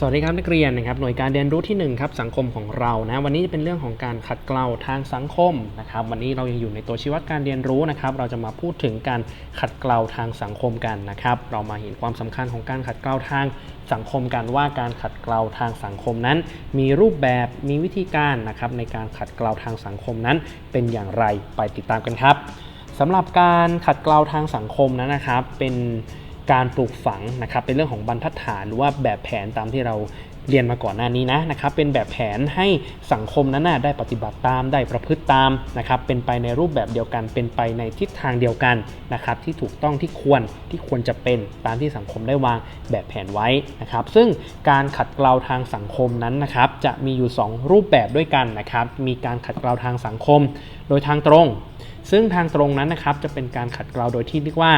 สวัสดีครับนักเรียนนะครับหน่วยการเรียนรู้ที่1ครับสังคมของเรานะวันนี้จะเป็นเรื่องของการขัดเกลาทางสังคมนะครับวันนี้เรายังอยู่ในตัวชีวัดการเรียนรู้นะครับเราจะมาพูดถึงการขัดเกลาทางสังคมกันนะครับเรามาเห็นความสำคัญของการขัดเกลาทางสังคมกันว่าการขัดเกลาทางสังคมนั้น มีรูปแบบมีวิธีการนะครับในการขัดเกลาทางสังคมนั้น เป็นอย่างไรไปติดตามกันครับสำหรับการขัดเกลาทางสังคมนั้นนะครับเป็น การปลูกฝังนะครับเป็นเรื่องของบรรทัดฐานหรือว่าแบบแผนตามที่เราเรียนมาก่อนหน้านี้นะนะครับเป็นแบบแผนให้สังคมนั้นนะได้ปฏิบัติตามได้ประพฤติตามนะครับเป็นไปในรูปแบบเดียวกัน เป็นไปในทิศทางเดียวกันนะครับที่ถูกต้องที่ควรที่ควรจะเป็นตามที่สังคมได้วางแบบแผนไว้นะครับซึ่งการขัดเกลาทางสังคมนั้นนะครับจะมีอยู่ 2 รูปแบบด้วยกันนะครับมีการขัดเกลาทางสังคม โดยทางตรง ซึ่งทางตรงนั้นนะครับจะเป็นการขัดเกลาโดยที่เรียกว่า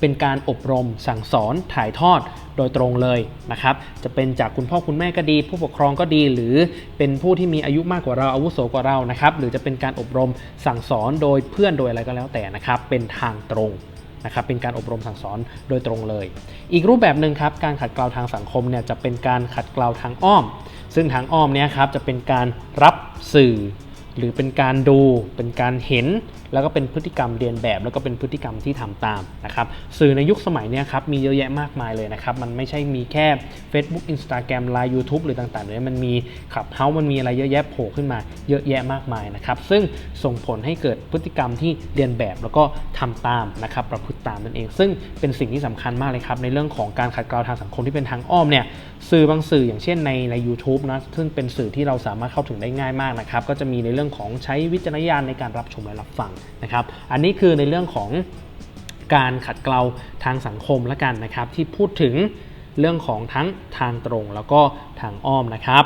เป็นการอบรมสั่งสอนถ่ายทอดโดยตรงเลยนะครับ จะเป็นจากคุณพ่อคุณแม่ก็ดี ผู้ปกครองก็ดี หรือเป็นผู้ที่มีอายุมากกว่าเราอาวุโสกว่าเรานะครับ หรือจะเป็นการอบรมสั่งสอนโดยเพื่อนโดยอะไรก็แล้วแต่นะครับ เป็นทางตรงนะครับ เป็นการอบรมสั่งสอนโดยตรงเลย อีกรูปแบบหนึ่งครับ การขัดเกลาทางสังคมเนี่ยจะเป็นการขัดเกลาทางอ้อม ซึ่งทางอ้อมเนี่ยครับจะเป็นการรับสื่อ หรือเป็นการดู เป็นการเห็นแล้วก็เป็นพฤติกรรมเรียนแบบ แล้วก็เป็นพฤติกรรมที่ทำตามนะครับสื่อในยุคสมัยเนี้ครับมีเยอะแยะมากมายเลยนะครับมันไม่ใช่มีแค่ Facebook Instagram Line YouTube หรือต่างๆเลยมันมีขับเฮามันมีอะไรเยอะแยะโผล่ขึ้นมาเยอะแยะมากมายนะครับซึ่งส่งผลให้เกิดพฤติกรรมที่เรียนแบบแล้วก็ทำตามนะครับประพฤติตามนั่นเอง ซึ่งเป็นสิ่งที่สำคัญมากเลยครับในเรื่องของการขัดเกลาทางสังคมที่เป็นทางอ้อมเนี่ยสื่อบางสื่ออย่างเช่นในใน u t u b e นะซึ่งเป็นสื่อที่เราสามารถเข้าถึงได้ง่ายมากนะครับก็จะมีในเรื่องของใช้วิจารณญาณในการรับชมและรับฟังนะครับ อันนี้คือในเรื่องของการขัดเกลาทางสังคมและกันนะครับ ที่พูดถึงเรื่องของทั้งทางตรงแล้วก็ทางอ้อมนะครับ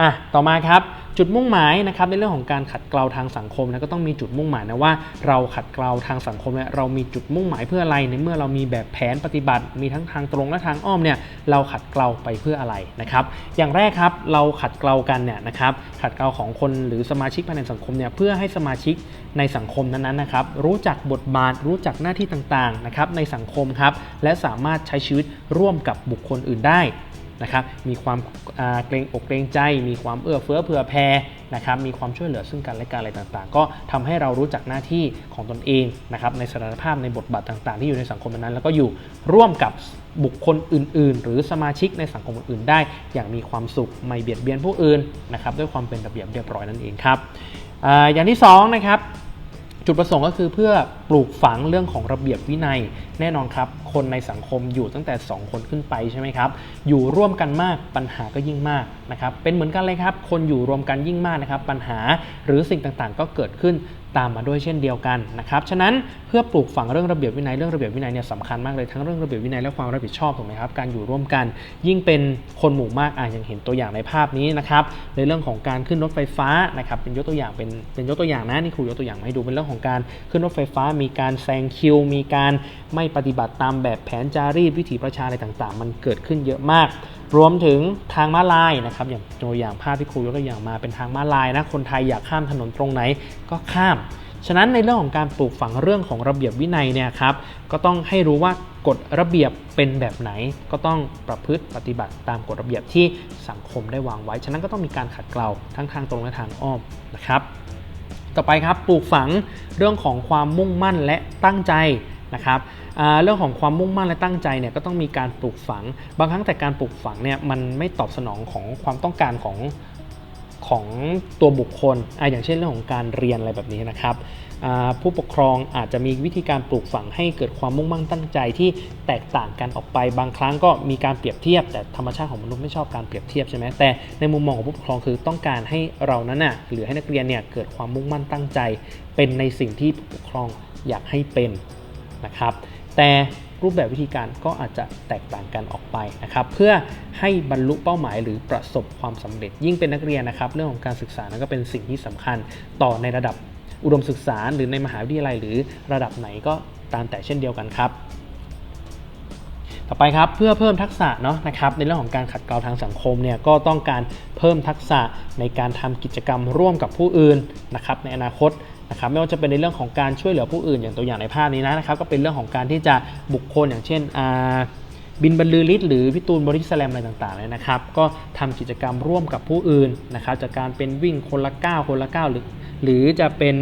อะต่อมาครับจุดมุ่งหมายนะครับในเรื่องของการขัดเกลาทางสังคมนะก็ต้องมีจุดมุ่งหมายนะว่าเราขัดเกลาทางสังคมเนี่ยเรามีจุดมุ่งหมายเพื่ออะไรในเมื่อเรามีแบบแผนปฏิบัติ มีทั้งทางตรงและทางอ้อมเนี่ยเราขัดเกลาไปเพื่ออะไรนะครับอย่างแรกครับเราขัดเกลากันเนี่ยนะครับขัดเกลาของคนหรือสมาชิกภายในสังคมเนี่ยเพื่อให้สมาชิก ในสังคมนั้นๆนะครับรู้จักบทบาทรู้จักหน้าที่ต่างๆนะครับในสังคมครับและสามารถใช้ชีวิตร่วมกับบุคคลอื่นได้นะครับมีความเกรงอกเกรงใจ มีความเอื้อเฟื้อเผื่อแผ่นะครับมีความช่วยเหลือซึ่งกันและกันอะไรต่างๆ ก็ทำให้เรารู้จักหน้าที่ของตนเองนะครับในสถานภาพในบทบาทต่างๆ ที่อยู่ในสังคมนั้น แล้วก็อยู่ร่วมกับบุคคลอื่น ๆ หรือสมาชิกในสังคมอื่นๆ ได้ อย่างมีความสุขไม่เบียดเบียนผู้อื่นนะครับด้วยความเป็นระเบียบเรียบร้อยนั่นเองครับออย่างที่2นะครับ จุดประสงค์ก็คือเพื่อปลูกฝังเรื่องของระเบียบวินัย แน่นอนครับ คนในสังคมอยู่ตั้งแต่ 2 คนขึ้นไปใช่ไหมครับ อยู่ร่วมกันมากปัญหาก็ยิ่งมากนะครับ เป็นเหมือนกันเลยครับ คนอยู่รวมกันยิ่งมากนะครับ ปัญหาหรือสิ่งต่างๆ ก็เกิดขึ้น ตามมาด้วยเช่นเดียวกันนะครับ ฉะนั้นเพื่อปลูกฝังเรื่องระเบียบวินัยเรื่องระเบียบวินัยเนี่ยสำคัญมากเลยทั้งเรื่องระเบียบวินัยและความรับผิดชอบถูกไหมครับการอยู่ร่วมกัน ยิ่งเป็นคนหมู่มากอะอย่างเห็นตัวอย่างในภาพนี้นะครับในเรื่องของการขึ้นรถไฟฟ้านะครับเป็นยกตัวอย่างเป็นเป็นยกตัวอย่างนะนี่ครูยกตัวอย่างมาให้ดูเป็นเรื่องของการขึ้นรถไฟฟ้า มีการแซงคิว มีการไม่ปฏิบัติตามแบบแผนจารีตวิถีประชาอะไรต่างๆ มันเกิดขึ้นเยอะมาก รวมถึงทางม้าลายนะครับอย่างตัวอย่างภาพที่ครูยกตัวอย่างมาเป็นทางม้าลายนะคนไทยอยากข้ามถนนตรงไหนก็ข้าม ฉะนั้นในเรื่องของการปลูกฝังเรื่องของระเบียบวินัยเนี่ยครับก็ต้องให้รู้ว่ากฎระเบียบเป็นแบบไหน ก็ต้องประพฤติปฏิบัติตามกฎระเบียบที่สังคมได้วางไว้ ฉะนั้นก็ต้องมีการขัดเกลาทั้งทางตรงและทางอ้อมนะครับ ต่อไปครับปลูกฝังเรื่องของความมุ่งมั่นและตั้งใจ นะครับเรื่องของความมุ่งมั่นและตั้งใจเนี่ยก็ต้องมีการปลูกฝัง บางครั้งแต่การปลูกฝังเนี่ยมันไม่ตอบสนองของความต้องการของของตัวบุคคลออย่างเช่นเรื่องของการเรียนอะไรแบบนี้นะครับผู้ปกครองอาจจะมีวิธีการปลูกฝังให้เกิดความมุ่งมั่นตั้งใจที่แตกต่างกันออกไป บางครั้งก็มีการเปรียบเทียบ แต่ธรรมชาติของมนุษย์ไม่ชอบการเปรียบเทียบใช่ไหมแต่ในมุมมองของผู้ปกครองคือต้องการให้เรานั้นน่ะหรือให้นักเรียนเนี่ยเกิดความมุ่งมั่นตั้งใจ เป็นในสิ่งที่ผู้ปกครองอยากให้เป็น นะครับ แต่รูปแบบวิธีการก็อาจจะแตกต่างกันออกไปนะครับเพื่อให้บรรลุเป้าหมายหรือประสบความสำเร็จ ยิ่งเป็นนักเรียนนะครับ เรื่องของการศึกษานั้นก็เป็นสิ่งที่สำคัญต่อในระดับอุดมศึกษาหรือในมหาวิทยาลัยหรือระดับไหนก็ตามแต่เช่นเดียวกันครับ ต่อไปครับเพื่อเพิ่มทักษะเนาะนะครับในเรื่องของการขัดเกลาทางสังคมเนี่ยก็ต้องการเพิ่มทักษะในการทำกิจกรรมร่วมกับผู้อื่นนะครับในอนาคต นะครับไม่ว่าจะเป็นในเรื่องของการช่วยเหลือผู้อื่นอย่างตัวอย่างในภาพนี้นะครับก็เป็นเรื่องของการที่จะบุคคลอย่างเช่นบินบรรลือฤทธิ์หรือพี่ตูนบอดี้สแลมอะไรต่างๆเลยนะครับ ก็ทำกิจกรรมร่วมกับผู้อื่นนะครับจากการเป็นวิ่งคนละก้าวคนละก้าวหรือหรือจะเป็น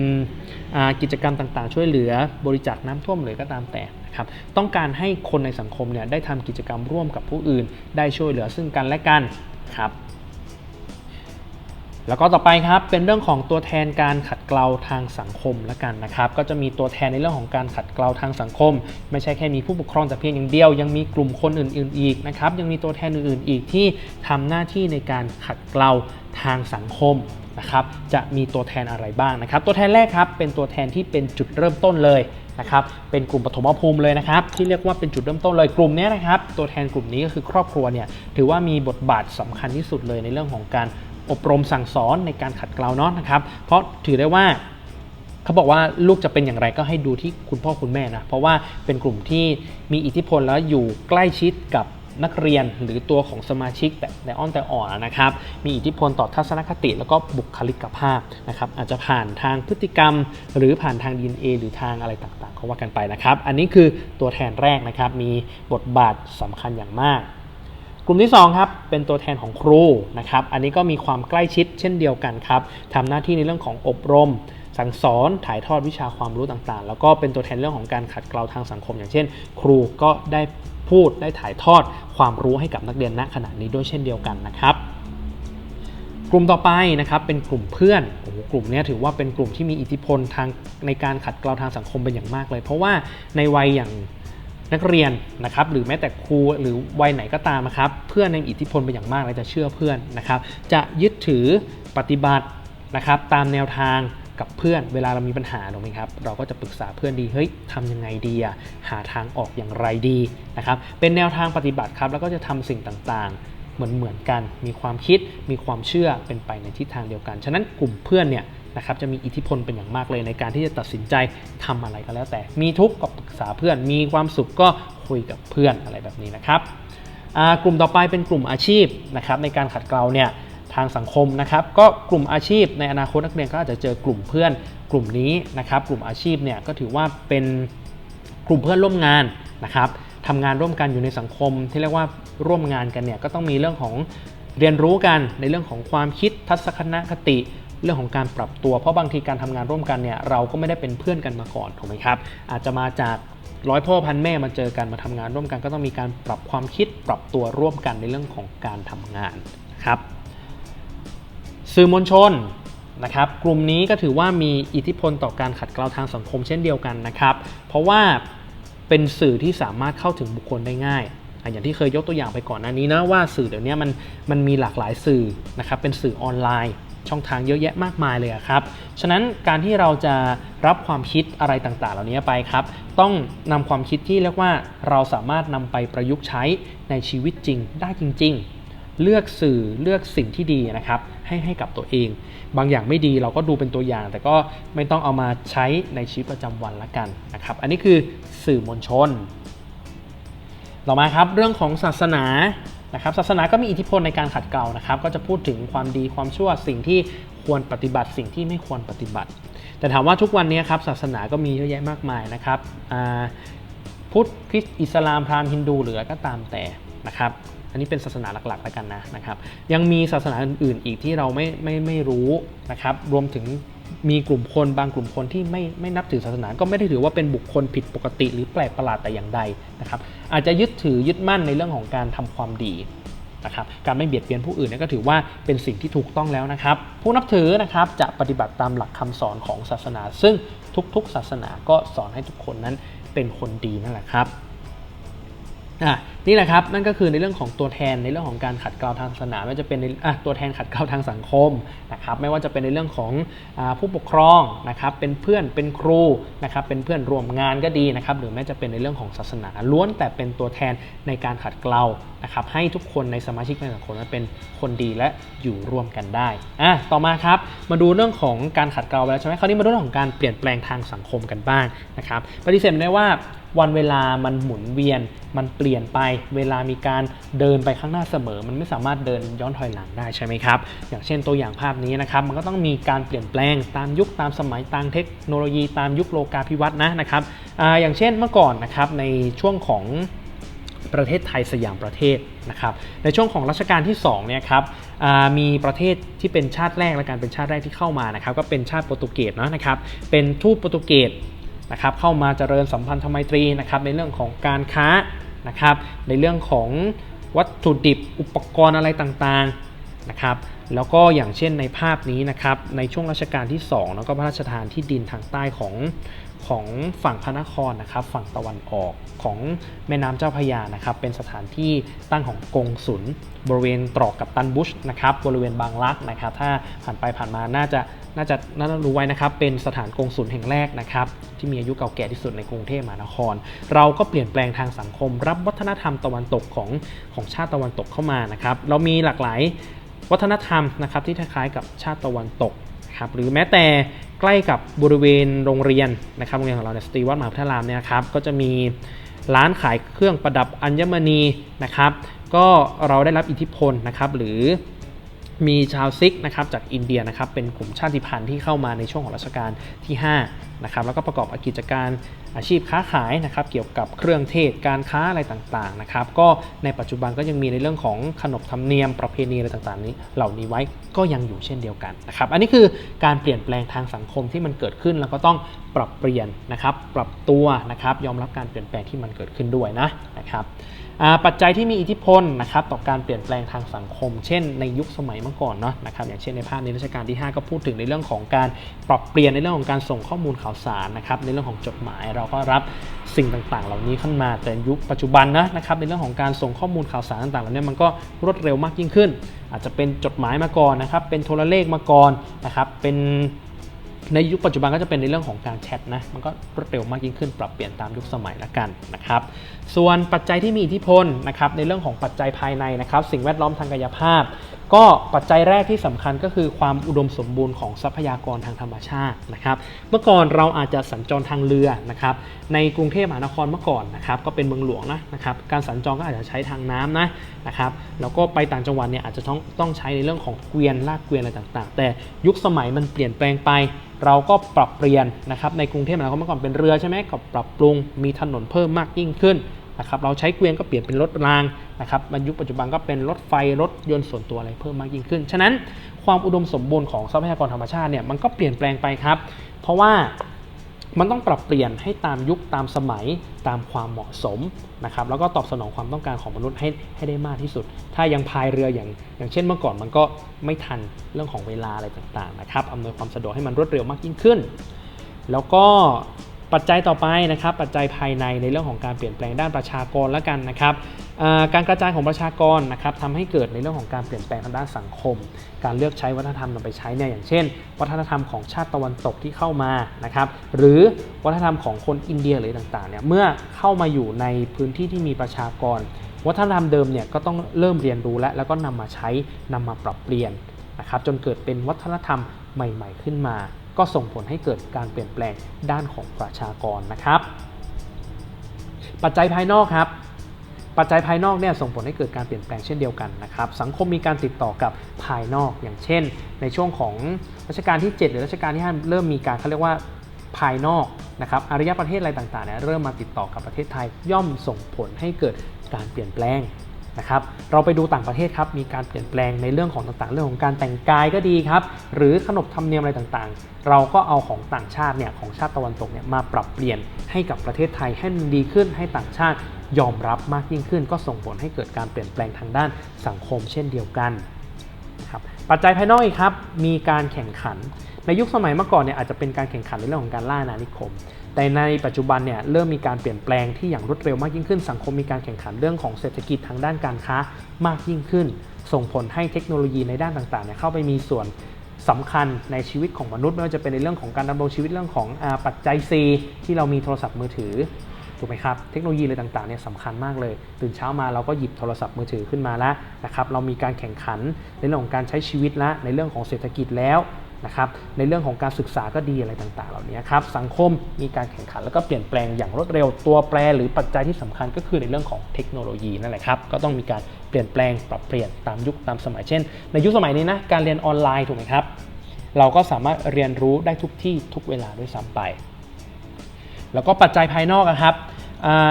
กิจกรรมต่างๆ ช่วยเหลือบริจาคน้ำท่วมหรือก็ตามแต่นะครับต้องการให้คนในสังคมเนี่ยได้ทำกิจกรรมร่วมกับผู้อื่น ได้ช่วยเหลือซึ่งกันและกันครับ แล้วก็ต่อไปครับเป็นเรื่องของตัวแทนการขัดเกลาทางสังคมละกันนะครับ ก็จะมีตัวแทนในเรื่องของการขัดเกลาทางสังคม ไม่ใช่แค่มีผู้ปกครองแต่เพียงอย่างเดียว ยังมีกลุ่มคนอื่น ๆ อีกนะครับยังมีตัวแทนอื่นๆอีกที่ทำหน้าที่ในการขัดเกลาทางสังคมนะครับจะมีตัวแทนอะไรบ้างนะครับ ตัวแทนแรกครับเป็นตัวแทนที่เป็นจุดเริ่มต้นเลยนะครับเป็นกลุ่มปฐมภูมิเลยนะครับ ที่เรียกว่าเป็นจุดเริ่มต้นเลยกลุ่มนี้นะครับ ตัวแทนกลุ่มนี้ก็คือครอบครัวเนี่ยถือว่ามีบทบาทสำคัญที่สุดเลยในเรื่องของการ อบรมสั่งสอนในการขัดเกลาเนาะนะครับ เพราะถือได้ว่าเขาบอกว่าลูกจะเป็นอย่างไรก็ให้ดูที่คุณพ่อคุณแม่นะเพราะว่าเป็นกลุ่มที่มีอิทธิพลแล้วอยู่ใกล้ชิดกับนักเรียนหรือตัวของสมาชิกแต่แต่อ้อนแต่อ่อนนะครับ มีอิทธิพลต่อทัศนคติแล้วก็บุคลิกภาพนะครับ อาจจะผ่านทางพฤติกรรม หรือผ่านทาง DNA หรือทางอะไรต่างๆเขาว่ากันไปนะครับ อันนี้คือตัวแทนแรกนะครับ มีบทบาทสำคัญอย่างมาก กลุ่มที่2ครับเป็นตัวแทนของครูนะครับอันนี้ก็มีความใกล้ชิดเช่นเดียวกันครับทำหน้าที่ในเรื่องของอบรม สั่งสอนถ่ายทอดวิชาความรู้ต่างๆ แล้วก็เป็นตัวแทนเรื่องของการขัดเกลาทางสังคม อย่างเช่น ครูก็ได้พูดได้ถ่ายทอดความรู้ให้กับนักเรียนณขณะนี้ด้วยเช่นเดียวกันนะครับกลุ่มต่อไปนะครับเป็นกลุ่มเพื่อนโอ้โหกลุ่มนี้ถือว่าเป็นกลุ่มที่มีอิทธิพลทางในการขัดเกลาทางสังคมเป็นอย่างมากเลย เพราะว่าในวัยอย่าง นักเรียนนะครับหรือแม้แต่ครูหรือวัยไหนก็ตามนะครับเพื่อนในอิทธิพลเป็นอย่างมากเลยจะเชื่อเพื่อนนะครับ จะยึดถือปฏิบัตินะครับตามแนวทางกับเพื่อนเวลาเรามีปัญหาถูกไหมครับ เราก็จะปรึกษาเพื่อนดีเฮ้ยทำยังไงดีอะหาทางออกอย่างไรดีนะครับเป็นแนวทางปฏิบัติครับ แล้วก็จะทำสิ่งต่างๆ เหมือนเหมือนกัน มีความคิดมีความเชื่อเป็นไปในทิศทางเดียวกัน ฉะนั้นกลุ่มเพื่อนเนี่ย นะครับจะมีอิทธิพลเป็นอย่างมากเลยในการที่จะตัดสินใจทำอะไรก็แล้วแต่ มีทุกข์ก็ปรึกษาเพื่อน มีความสุขก็คุยกับเพื่อนอะไรแบบนี้นะครับกลุ่มต่อไปเป็นกลุ่มอาชีพนะครับในการขัดเกลาเนี่ยทางสังคมนะครับก็กลุ่มอาชีพในอนาคตนักเรียนก็อาจจะเจอกลุ่มเพื่อนกลุ่มนี้นะครับกลุ่มอาชีพเนี่ยก็ถือว่าเป็นกลุ่มเพื่อนร่วมงานนะครับทำงานร่วมกันอยู่ในสังคม ที่เรียกว่าร่วมงานกันเนี่ยก็ต้องมีเรื่องของเรียนรู้กันในเรื่องของความคิดทัศนคติ เรื่องของการปรับตัวเพราะบางทีการทำงานร่วมกันเนี่ยเราก็ไม่ได้เป็นเพื่อนกันมาก่อนถูกไหมครับ อาจจะมาจากร้อยพ่อพันแม่มาเจอกันมาทำงานร่วมกัน ก็ต้องมีการปรับความคิดปรับตัวร่วมกันในเรื่องของการทำงานครับ สื่อมวลชนนะครับกลุ่มนี้ก็ถือว่ามีอิทธิพลต่อการขัดเกลาทางสังคมเช่นเดียวกันนะครับ เพราะว่าเป็นสื่อที่สามารถเข้าถึงบุคคลได้ง่ายอะอย่างที่เคยยกตัวอย่างไปก่อนหน้านี้นะว่าสื่อเดี๋ยวนี้มันมันมีหลากหลายสื่อนะครับเป็นสื่อออนไลน์ ช่องทางเยอะแยะมากมายเลยครับ ฉะนั้นการที่เราจะรับความคิดอะไรต่างๆ เหล่านี้ไปครับ ต้องนำความคิดที่เรียกว่าเราสามารถนำไปประยุกต์ใช้ในชีวิตจริงได้จริง ๆ เลือกสื่อเลือกสิ่งที่ดีนะครับ ให้ให้กับตัวเอง บางอย่างไม่ดีเราก็ดูเป็นตัวอย่าง แต่ก็ไม่ต้องเอามาใช้ในชีวิตประจำวันละกันนะครับ อันนี้คือสื่อมวลชน ต่อมาครับเรื่องของศาสนา นะครับศาสนาก็มีอิทธิพลในการขัดเกลานะครับ ก็จะพูดถึงความดีความชั่วสิ่งที่ควรปฏิบัติ สิ่งที่ไม่ควรปฏิบัติ แต่ถามว่าทุกวันนี้ครับศาสนาก็มีเยอะแยะมากมายนะครับพุทธคริสต์อิสลามพราหมณ์ฮินดูหรือก็ตามแต่นะครับอันนี้เป็นศาสนาหลักๆแล้วกันนะนะครับ ยังมีศาสนาอื่นๆอีกที่เราไม่ไม่ไม่รู้นะครับ รวมถึงมีกลุ่มคนบางกลุ่มคนที่ไม่ไม่นับถือศาสนา ก็ไม่ได้ถือว่าเป็นบุคคลผิดปกติ หรือแปลกประหลาดแต่อย่างใดนะครับ อาจจะยึดถือยึดมั่นในเรื่องของการทำความดีนะครับการไม่เบียดเบียนผู้อื่นเนก็ถือว่าเป็นสิ่งที่ถูกต้องแล้วนะครับ ผู้นับถือนะครับจะปฏิบัติตามหลักคำสอนของศาสนา ซึ่งทุกๆ ศาสนาก็สอนให้ทุกคนนั้นเป็นคนดีนั่นแหละครับอะนี่แหละครับนั่นก็คือในเรื่องของตัวแทนในเรื่องของการขัดเกลาทางศาสนาไม่ว่าจะเป็นในอะตัวแทนขัดเกลาทางสังคมนะครับไม่ว่าจะเป็นในเรื่องของอาผู้ปกครองนะครับเป็นเพื่อนเป็นครูนะครับเป็นเพื่อนร่วมงานก็ดีนะครับหรือแม้จะเป็นในเรื่องของศาสนาล้วนแต่เป็นตัวแทนในการขัดเกลานะครับให้ทุกคนในสมาชิกในสังคมนั้นเป็นคนดีและอยู่ร่วมกันได้อะต่อมาครับมาดูเรื่องของการขัดเกลาไปแล้วใช่ไหมคราวนี้มาดูเรื่องของการเปลี่ยนแปลงทางสังคมกันบ้างนะครับปฏิเสธไม่ได้ว่าวันเวลามันหมุนเวียนมันเปลี่ยนไปเวลามีการเดินไปข้างหน้าเสมอ มันไม่สามารถเดินย้อนถอยหลังได้ใช่ไหมครับ อย่างเช่นตัวอย่างภาพนี้นะครับ มันก็ต้องมีการเปลี่ยนแปลงตามยุคตามสมัยตามเทคโนโลยีตามยุคโลกาภิวัตน์นะนะครับออย่างเช่นเมื่อก่อนนะครับในช่วงของประเทศไทยสยามประเทศนะครับในช่วงของรัชกาลที่2เนี่ยครับมีประเทศที่เป็นชาติแรกและการเป็นชาติแรกที่เข้ามานะครับก็เป็นชาติโปรตุเกสเนาะนะครับเป็นทูตโปรตุเกสนะครับเข้ามาเจริญสัมพันธไมตรีนะครับในเรื่องของการค้า นะครับ ในเรื่องของวัตถุดิบอุปกรณ์อะไรต่างๆนะครับ แล้วก็อย่างเช่นในภาพนี้นะครับ ในช่วงรัชกาลที่ 2 แล้วก็พระราชทานที่ดินทางใต้ของของฝั่งพระนครนะครับ ฝั่งตะวันออกของแม่น้ำเจ้าพยานะครับ เป็นสถานที่ตั้งของกงสุลบริเวณตรอกกับตันบุชนะครับ บริเวณบางรักนะครับ ถ้าผ่านไปผ่านมาน่าจะ น่าจะน่าจะรู้ไว้นะครับ เป็นสถานกงสุลแห่งแรกนะครับ ที่มีอายุเก่าแก่ที่สุดในกรุงเทพมหานคร เราก็เปลี่ยนแปลงทางสังคม รับวัฒนธรรมตะวันตกของของชาติตะวันตกเข้ามานะครับ เรามีหลากหลายวัฒนธรรมนะครับที่คล้ายๆกับชาติตะวันตกครับหรือแม้แต่ใกล้กับบริเวณโรงเรียนนะครับโรงเรียนของเราเนี่ยสตรีวัดมหาวิทยาลามเนี่ยครับก็จะมีร้านขายเครื่องประดับอัญมณีนะครับ ก็เราได้รับอิทธิพลนะครับหรือ มีชาวซิกนะครับจากอินเดียนะครับเป็นกลุ่มชาติพันธุ์ที่เข้ามาในช่วงของรัชกาลที่5นะครับแล้วก็ประกอบกิจการอาชีพค้าขายนะครับเกี่ยวกับเครื่องเทศการค้าอะไรต่างๆนะครับก็ในปัจจุบันก็ยังมีในเรื่องของขนบธรรมเนียมประเพณีอะไรต่างๆนี้เหล่านี้ไว้ก็ยังอยู่เช่นเดียวกันนะครับอันนี้คือการเปลี่ยนแปลงทางสังคมที่มันเกิดขึ้นแล้วก็ต้องปรับเปลี่ยนนะครับปรับตัวนะครับยอมรับการเปลี่ยนแปลงที่มันเกิดขึ้นด้วยนะนะครับ ปัจจัยที่มีอิทธิพลนะครับต่อการเปลี่ยนแปลงทางสังคม เช่นในยุคสมัยเมื่อก่อนเนาะนะครับอย่างเช่นในภาพในรัชกาลที่ 5 ก็พูดถึงในเรื่องของการปรับเปลี่ยนในเรื่องของการส่งข้อมูลข่าวสารนะครับในเรื่องของจดหมายเราก็รับสิ่งต่างๆ เหล่านี้ขึ้นมาแต่ยุคปัจจุบันนะนะครับในเรื่องของการส่งข้อมูลข่าวสารต่างๆเหล่านี้มันก็รวดเร็วมากยิ่งขึ้น อาจจะเป็นจดหมายมาก่อนนะครับเป็นโทรเลขมาก่อนนะครับเป็น ในยุคปัจจุบันก็จะเป็นในเรื่องของการแชทนะ มันก็รวดเร็วมากยิ่งขึ้น ปรับเปลี่ยนตามยุคสมัยละกันนะครับ ส่วนปัจจัยที่มีอิทธิพลนะครับในเรื่องของปัจจัยภายในนะครับ สิ่งแวดล้อมทางกายภาพ ก็ปัจจัยแรกที่สำคัญก็คือความอุดมสมบูรณ์ของทรัพยากรทางธรรมชาตินะครับ เมื่อก่อนเราอาจจะสัญจรทางเรือนะครับ ในกรุงเทพมหานครเมื่อก่อนนะครับ ก็เป็นเมืองหลวงนะนะครับ การสัญจรก็อาจจะใช้ทางน้ำนะนะครับ แล้วก็ไปต่างจังหวัดเนี่ยอาจจะต้องต้องใช้ในเรื่องของเกวียนลากเกวียนอะไรต่าง ๆ แต่ยุคสมัยมันเปลี่ยนแปลงไปเราก็ปรับเปลี่ยนนะครับในกรุงเทพมหานครเมื่อก่อนเป็นเรือใช่ไหมก็ปรับปรุงมีถนนเพิ่มมากยิ่งขึ้น นะครับเราใช้เกวียนก็เปลี่ยนเป็นรถรางนะครับมายุคปัจจุบันก็เป็นรถไฟรถยนต์ส่วนตัวอะไรเพิ่มมากยิ่งขึ้น ฉะนั้นความอุดมสมบูรณ์ของทรัพยากรธรรมชาติเนี่ยมันก็เปลี่ยนแปลงไปครับ เพราะว่ามันต้องปรับเปลี่ยนให้ตามยุคตามสมัยตามความเหมาะสมนะครับแล้วก็ตอบสนองความต้องการของมนุษย์ให้ให้ได้มากที่สุด ถ้ายังพายเรืออย่างอย่างเช่นเมื่อก่อนมันก็ไม่ทันเรื่องของเวลาอะไรต่างๆนะครับอำนวยความสะดวกให้มันรวดเร็วมากยิ่งขึ้น แล้วก็ ปัจจัยต่อไปนะครับปัจจัยภายในในเรื่องของการเปลี่ยนแปลงด้านประชากรแล้วกันนะครับการกระจายของประชากรนะครับทำให้เกิดในเรื่องของการเปลี่ยนแปลงทางด้านสังคม การเลือกใช้วัฒนธรรมนำไปใช้เนี่ยอย่างเช่น วัฒนธรรมของชาติตะวันตกที่เข้ามานะครับหรือวัฒนธรรมของคนอินเดียหรือต่างๆเนี่ยเมื่อเข้ามาอยู่ในพื้นที่ที่มีประชากร วัฒนธรรมเดิมเนี่ยก็ต้องเริ่มเรียนรู้และแล้วก็นำมาใช้นำมาปรับเปลี่ยนนะครับจนเกิดเป็นวัฒนธรรมใหม่ ๆ ขึ้นมา ก็ส่งผลให้เกิดการเปลี่ยนแปลงด้านของประชากรนะครับ ปัจจัยภายนอกครับปัจจัยภายนอกเนี่ยส่งผลให้เกิดการเปลี่ยนแปลงเช่นเดียวกันนะครับสังคมมีการติดต่อกับภายนอกอย่างเช่น ในช่วงของรัชกาลที่ 7 หรือรัชกาลที่5เริ่มมีการเขาเรียกว่าภายนอกนะครับอารยประเทศอะไรต่างๆเนี่ยเริ่มมาติดต่อกับประเทศไทยย่อมส่งผลให้เกิดการเปลี่ยนแปลง นะครับเราไปดูต่างประเทศครับมีการเปลี่ยนแปลงในเรื่องของต่างๆ เรื่องของการแต่งกายก็ดีครับหรือขนบธรรมเนียมอะไรต่างๆ เราก็เอาของต่างชาติเนี่ยของชาติตะวันตกเนี่ยมาปรับเปลี่ยนให้กับประเทศไทยให้มันดีขึ้นให้ต่างชาติยอมรับมากยิ่งขึ้น ก็ส่งผลให้เกิดการเปลี่ยนแปลงทางด้านสังคมเช่นเดียวกันครับปัจจัยภายนอกอีกครับมีการแข่งขัน ในยุคสมัยเมื่อก่อนเนี่ยอาจจะเป็นการแข่งขันในเรื่องของการล่าอาณานิคม แต่ในปัจจุบันเนี่ยเริ่มมีการเปลี่ยนแปลงที่อย่างรวดเร็วมากยิ่งขึ้น สังคมมีการแข่งขันเรื่องของเศรษฐกิจทางด้านการค้ามากยิ่งขึ้น ส่งผลให้เทคโนโลยีในด้านต่างๆเนี่ยเข้าไปมีส่วนสำคัญในชีวิตของมนุษย์ไม่ว่าจะเป็นในเรื่องของการดำรงชีวิตเรื่องของอปัจจัย C ที่เรามีโทรศัพท์มือถือถูกไหมครับเทคโนโลยีอะไรต่างๆเนี่ยสำคัญมากเลย ตื่นเช้ามาเราก็หยิบโทรศัพท์มือถือขึ้นมาแล้วนะครับเรามีการแข่งขันในเรื่องของการใช้ชีวิตและในเรื่องของเศรษฐกิจแล้ว นะครับในเรื่องของการศึกษาก็ดีอะไรต่างๆ เหล่านี้ครับสังคมมีการแข่งขันแล้วก็เปลี่ยนแปลงอย่างรวดเร็วตัวแปรหรือปัจจัยที่สำคัญก็คือในเรื่องของเทคโนโลยีนั่นแหละครับก็ต้องมีการเปลี่ยนแปลงปรับเปลี่ยนตามยุคตามสมัยเช่น ในยุคสมัยนี้นะการเรียนออนไลน์ถูกไหมครับเราก็สามารถเรียนรู้ได้ทุกที่ทุกเวลาด้วยซ้ำไป แล้วก็ปัจจัยภายนอกอะครับ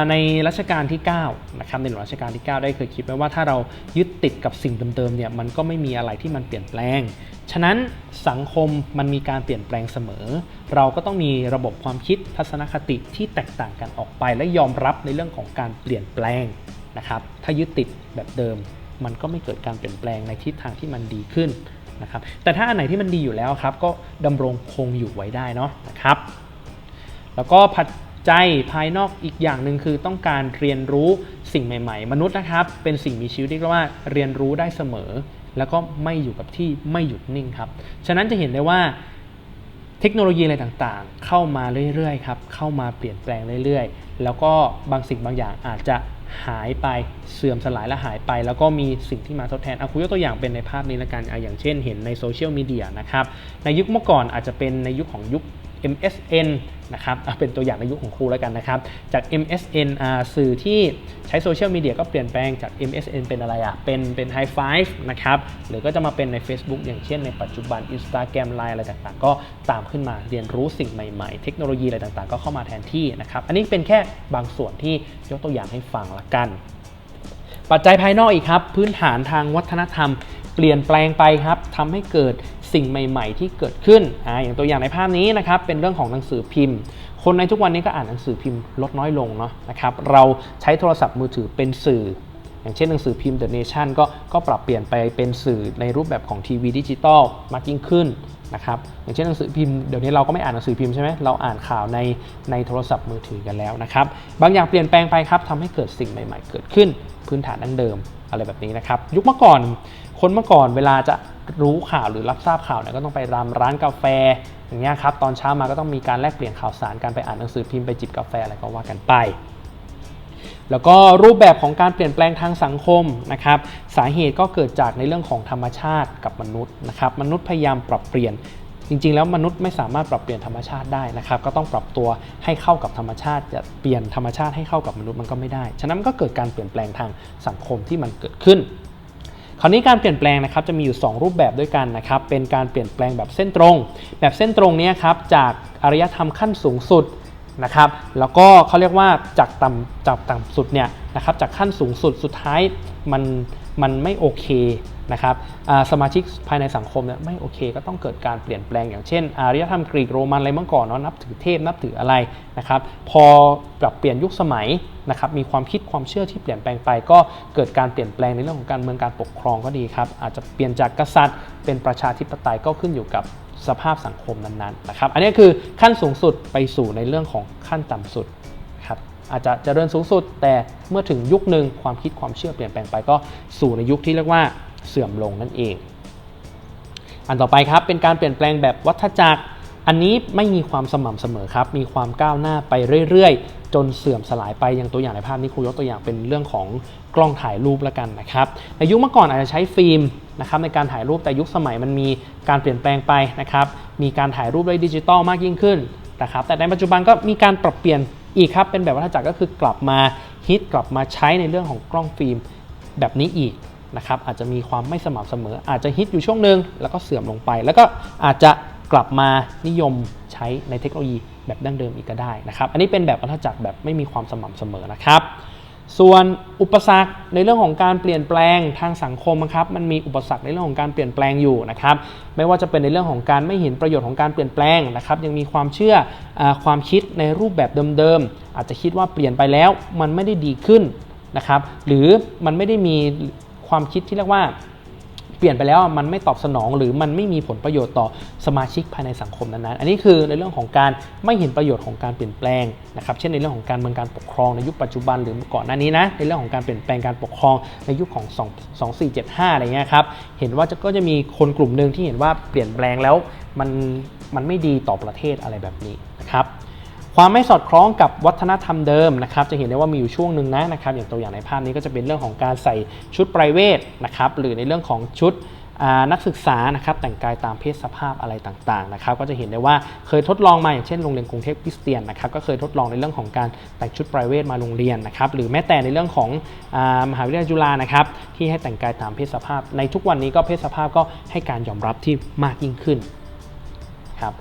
ในรัชกาลที่9นะครับในหลวงรัชกาลที่ 9 ได้เคยคิดไว้ว่าถ้าเรายึดติดกับสิ่งเดิมๆเนี่ยมันก็ไม่มีอะไรที่มันเปลี่ยนแปลง ฉะนั้นสังคมมันมีการเปลี่ยนแปลงเสมอ เราก็ต้องมีระบบความคิดทัศนคติที่แตกต่างกันออกไป และยอมรับในเรื่องของการเปลี่ยนแปลงนะครับถ้ายึดติดแบบเดิม มันก็ไม่เกิดการเปลี่ยนแปลงในทิศทางที่มันดีขึ้นนะครับแต่ถ้าอันไหนที่มันดีอยู่แล้วครับ ก็ดำรงคงอยู่ไว้ได้เนาะนะครับ แล้วก็ปัจจัยภายนอกอีกอย่างหนึ่งคือต้องการเรียนรู้สิ่งใหม่ ๆ มนุษย์นะครับ เป็นสิ่งมีชีวิตที่เรียกว่าเรียนรู้ได้เสมอ แล้วก็ไม่อยู่กับที่ไม่หยุดนิ่งครับ ฉะนั้นจะเห็นได้ว่าเทคโนโลยีอะไรต่างๆ เข้ามาเรื่อยๆครับ เข้ามาเปลี่ยนแปลงเรื่อยๆ แล้วก็บางสิ่งบางอย่างอาจจะหายไปเสื่อมสลายและหายไป แล้วก็มีสิ่งที่มาทดแทนเอาคุณยกตัวอย่างเป็นในภาพนี้ละกันอะอย่างเช่นเห็นในโซเชียลมีเดียนะครับในยุคเมื่อก่อนอาจจะเป็นในยุคของยุค MSN นะครับเป็นตัวอย่างในยุคของครูแล้วกันนะครับ จาก MSN สื่อที่ใช้โซเชียลมีเดียก็เปลี่ยนแปลงจาก MSN เป็นอะไรอะ เป็นเป็น High Five นะครับ หรือก็จะมาเป็นใน Facebook อย่างเช่นในปัจจุบัน Instagram Line อะไรต่างๆ ก็ตามขึ้นมาเรียนรู้สิ่งใหม่ๆ เทคโนโลยีอะไรต่างๆ ก็เข้ามาแทนที่นะครับ อันนี้เป็นแค่บางส่วนที่ยกตัวอย่างให้ฟังละกัน ปัจจัยภายนอกอีกครับ พื้นฐานทางวัฒนธรรมเปลี่ยนแปลงไปครับทำให้เกิด สิ่งใหม่ ๆ ที่เกิดขึ้นอ่าอย่างตัวอย่างในภาพนี้นะครับเป็นเรื่องของหนังสือพิมพ์ คนในทุกวันนี้ก็อ่านหนังสือพิมพ์ลดน้อยลงเนาะนะครับเราใช้โทรศัพท์มือถือเป็นสื่อ อย่างเช่นหนังสือพิมพ์ The Nation ก็ก็ปรับเปลี่ยนไปเป็นสื่อในรูปแบบของทีวีดิจิตอลมากยิ่งขึ้นนะครับอย่างเช่นหนังสือพิมพ์เดี๋ยวนี้เราก็ไม่อ่านหนังสือพิมพ์ใช่ไหมเราอ่านข่าวในในโทรศัพท์มือถือกันแล้วนะครับบางอย่างเปลี่ยนแปลงไปครับทำให้เกิดสิ่งใหม่ ๆ เกิดขึ้นพื้นฐานดั้งเดิมอะไรแบบนี้นะครับยุคเมื่อก่อน คนเมื่อก่อนเวลาจะรู้ข่าวหรือรับทราบข่าวเนี่ยก็ต้องไปรามร้านกาแฟอย่างเงี้ยครับตอนเช้ามาก็ต้องมีการแลกเปลี่ยนข่าวสารการไปอ่านหนังสือพิมพ์ไปจิบกาแฟอะไรก็ว่ากันไป แล้วก็รูปแบบของการเปลี่ยนแปลงทางสังคมนะครับสาเหตุก็เกิดจากในเรื่องของธรรมชาติกับมนุษย์นะครับมนุษย์พยายามปรับเปลี่ยนจริงๆ แล้วมนุษย์ไม่สามารถปรับเปลี่ยนธรรมชาติได้นะครับ ก็ต้องปรับตัวให้เข้ากับธรรมชาติจะเปลี่ยนธรรมชาติให้เข้ากับมนุษย์มันก็ไม่ได้ ฉะนั้นมันก็เกิดการเปลี่ยนแปลงทางสังคมที่มันเกิดขึ้น คราวนี้การเปลี่ยนแปลงนะครับจะมีอยู่ 2 รูปแบบด้วยกันนะครับเป็นการเปลี่ยนแปลงแบบเส้นตรง แบบเส้นตรงนี้ครับจากอารยธรรมขั้นสูงสุดนะครับแล้วก็เขาเรียกว่าจากต่ำจากต่ำสุดเนี่ยนะครับจากขั้นสูงสุดสุดท้ายมันมันไม่โอเค นะครับสมาชิกภายในสังคมเนี่ยไม่โอเคก็ต้องเกิดการเปลี่ยนแปลงอย่างเช่นอารยธรรมกรีกโรมันอะไรเมื่อก่อนเนาะนับถือเทพนับถืออะไรนะครับพอปรับเปลี่ยนยุคสมัยนะครับมีความคิดความเชื่อที่เปลี่ยนแปลงไป ก็เกิดการเปลี่ยนแปลงในเรื่องของการเมืองการปกครองก็ดีครับอาจจะเปลี่ยนจากกษัตริย์ เป็นประชาธิปไตยก็ขึ้นอยู่กับสภาพสังคมนั้นๆนะครับอันนี้คือขั้นสูงสุดไปสู่ในเรื่องของขั้นต่ำสุดครับอาจจะเจริญสูงสุด แต่เมื่อถึงยุคหนึ่งความคิดความเชื่อเปลี่ยนแปลงไปก็สู่ในยุคที่เรียกว่า เสื่อมลงนั่นเอง อันต่อไปครับเป็นการเปลี่ยนแปลงแบบวัฏจักร อันนี้ไม่มีความสม่ำเสมอครับ มีความก้าวหน้าไปเรื่อยๆ จนเสื่อมสลายไปอย่างตัวอย่างในภาพนี้ครูยกตัวอย่างเป็นเรื่องของกล้องถ่ายรูปแล้วกันนะครับ ในยุคเมื่อก่อนอาจจะใช้ฟิล์มนะครับในการถ่ายรูปแต่ยุคสมัยมันมีการเปลี่ยนแปลงไปนะครับ มีการถ่ายรูปด้วยดิจิตอลมากยิ่งขึ้นนะครับแต่ในปัจจุบันก็มีการปรับเปลี่ยนอีกครับเป็นแบบวัฏจักรก็คือกลับมาฮิตกลับมาใช้ในเรื่องของกล้องฟิล์มแบบนี้อีก นะครับอาจจะมีความไม่สม่ำเสมอ อาจจะฮิตอยู่ช่วงหนึ่งแล้วก็เสื่อมลงไป แล้วก็อาจจะกลับมานิยมใช้ในเทคโนโลยีแบบดั้งเดิมอีกก็ได้นะครับ อันนี้เป็นแบบวัฏจักรแบบไม่มีความสม่ำเสมอนะครับ ส่วนอุปสรรคในเรื่องของการเปลี่ยนแปลงทางสังคมครับ มันมีอุปสรรคในเรื่องของการเปลี่ยนแปลงอยู่นะครับ ไม่ว่าจะเป็นในเรื่องของการไม่เห็นประโยชน์ของการเปลี่ยนแปลงนะครับ ยังมีความเชื่ออความคิดในรูปแบบเดิมๆ อาจจะคิดว่าเปลี่ยนไปแล้วมันไม่ได้ดีขึ้นนะครับ หรือมันไม่ได้มี ความคิดที่เรียกว่าเปลี่ยนไปแล้วมันไม่ตอบสนอง หรือมันไม่มีผลประโยชน์ต่อสมาชิกภายในสังคมนั้นๆ อันนี้คือในเรื่องของการไม่เห็นประโยชน์ของการเปลี่ยนแปลงนะครับ เช่นในเรื่องของการเมืองการปกครองในยุคปัจจุบันหรือก่อนหน้านี้นะในเรื่องของการเปลี่ยนแปลงการปกครองในยุคของ 2 2 4 7 5อะไรเงี้ยครับเห็นว่าจะก็จะมีคนกลุ่มหนึ่งที่เห็นว่าเปลี่ยนแปลงแล้วมันมันไม่ดีต่อประเทศอะไรแบบนี้นะครับ ความไม่สอดคล้องกับวัฒนธรรมเดิมนะครับจะเห็นได้ว่ามีอยู่ช่วงหนึ่งนะนะครับอย่างตัวอย่างในภาพนี้ก็จะเป็นเรื่องของการใส่ชุดไพรเวทนะครับหรือในเรื่องของชุดนักศึกษานะครับแต่งกายตามเพศสภาพอะไรต่างๆนะครับก็จะเห็นได้ว่าเคยทดลองมาอย่างเช่นโรงเรียนกรุงเทพคริสเตียนนะครับก็เคยทดลองในเรื่องของการแต่งชุดไพรเวทมาโรงเรียนนะครับหรือแม้แต่ในเรื่องของอมหาวิทยาลัยจุฬานะครับที่ให้แต่งกายตามเพศสภาพ ในทุกวันนี้ก็เพศสภาพก็ให้การยอมรับที่มากยิ่งขึ้นครับ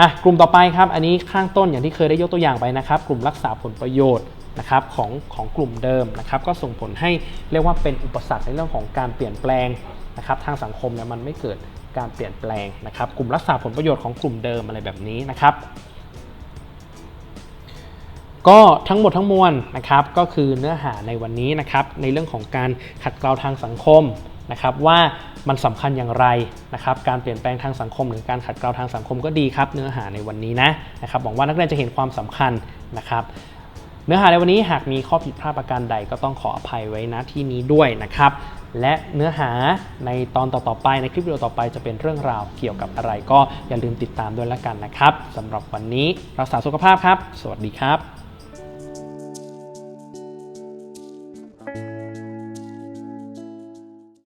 อะกลุ่มต่อไปครับอันนี้ข้างต้นอย่างที่เคยได้ยกตัวอย่างไปนะครับ กลุ่มรักษาผลประโยชน์นะครับของของกลุ่มเดิมนะครับ ก็ส่งผลให้เรียกว่าเป็นอุปสรรคในเรื่องของการเปลี่ยนแปลงนะครับทางสังคมเนี่ยมันไม่เกิดการเปลี่ยนแปลงนะครับ กลุ่มรักษาผลประโยชน์ของกลุ่มเดิมอะไรแบบนี้นะครับ ก็ทั้งหมดทั้งมวลนะครับ ก็คือเนื้อหาในวันนี้นะครับ ในเรื่องของการขัดเกลาทางสังคมนะครับว่า มันสำคัญอย่างไรนะครับ การเปลี่ยนแปลงทางสังคม หรือการขัดเกลาทางสังคมก็ดีครับ เนื้อหาในวันนี้นะนะครับหวังว่านักเรียนจะเห็นความสำคัญนะครับ เนื้อหาในวันนี้หากมีข้อผิดพลาดประการใดก็ต้องขออภัยไว้ณที่นี้ด้วยนะครับ และเนื้อหาในตอนต่อๆไปในคลิปวิดีโอต่อไปจะเป็นเรื่องราวเกี่ยวกับอะไร ก็อย่าลืมติดตามด้วยละกันนะครับสำหรับวันนี้รักษาสุขภาพครับ สวัสดีครับ